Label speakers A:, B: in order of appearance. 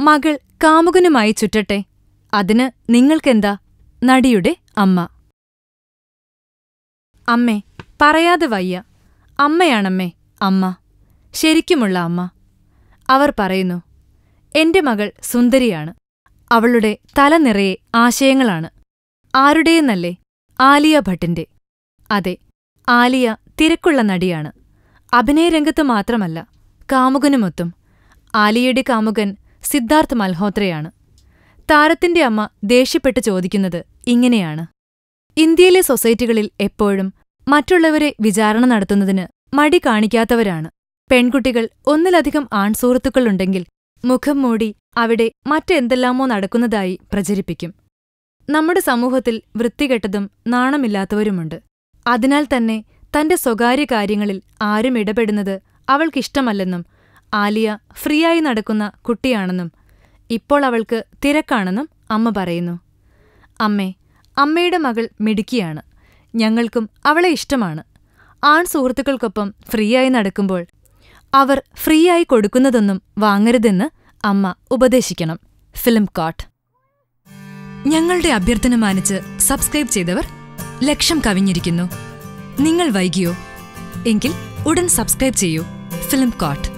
A: മകൾ കാമുകനുമായി ചുറ്റട്ടെ. അതിന് നിങ്ങൾക്കെന്താ? നടിയുടെ അമ്മ. അമ്മേ പറയാതെ വയ്യ. അമ്മയാണമ്മേ അമ്മ. ശരിക്കുമുള്ള അമ്മ. അവർ പറയുന്നു എന്റെ മകൾ സുന്ദരിയാണ്. അവളുടെ തല നിറയെ ആശയങ്ങളാണ്. ആരുടെയെന്നല്ലേ ആലിയ ഭട്ടിന്റെ അതെ ആലിയ തിരക്കുള്ള നടിയാണ്. അഭിനയരംഗത്ത് മാത്രമല്ല കാമുകനുമൊത്തും ആലിയയുടെ കാമുകൻ സിദ്ധാർത്ഥ് മൽഹോത്രയാണ്. താരത്തിന്റെ അമ്മ ദേഷ്യപ്പെട്ട് ചോദിക്കുന്നത് ഇങ്ങനെയാണ്. ഇന്ത്യയിലെ സൊസൈറ്റികളിൽ എപ്പോഴും മറ്റുള്ളവരെ വിചാരണ നടത്തുന്നതിന് മടി കാണിക്കാത്തവരാണ്. പെൺകുട്ടികൾ ഒന്നിലധികം ആൺസുഹൃത്തുക്കളുണ്ടെങ്കിൽ മുഖം മൂടി അവിടെ മറ്റെന്തെല്ലാമോ നടക്കുന്നതായി പ്രചരിപ്പിക്കും. നമ്മുടെ സമൂഹത്തിൽ വൃത്തികെട്ടതും നാണമില്ലാത്തവരുമുണ്ട്. അതിനാൽ തന്നെ തന്റെ സ്വകാര്യ കാര്യങ്ങളിൽ ആരും ഇടപെടുന്നത് അവൾക്കിഷ്ടമല്ലെന്നും ആലിയ ഫ്രീയായി നടക്കുന്ന കുട്ടിയാണെന്നും ഇപ്പോൾ അവൾക്ക് തിരക്കാണെന്നും അമ്മ പറയുന്നു. അമ്മേ അമ്മയുടെ മകൾ മിടുക്കിയാണ്. ഞങ്ങൾക്കും അവളെ ഇഷ്ടമാണ്. ആൺ സുഹൃത്തുക്കൾക്കൊപ്പം ഫ്രീയായി നടക്കുമ്പോൾ അവർ ഫ്രീയായി കൊടുക്കുന്നതൊന്നും വാങ്ങരുതെന്ന് അമ്മ ഉപദേശിക്കണം. ഫിലിം കോട്ട് ഞങ്ങളുടെ അഭ്യർത്ഥന മാനിച്ച് സബ്സ്ക്രൈബ് ചെയ്തവർ ലക്ഷം കവിഞ്ഞിരിക്കുന്നു. നിങ്ങൾ വൈകിയോ? എങ്കിൽ ഉടൻ സബ്സ്ക്രൈബ് ചെയ്യൂ. Film coat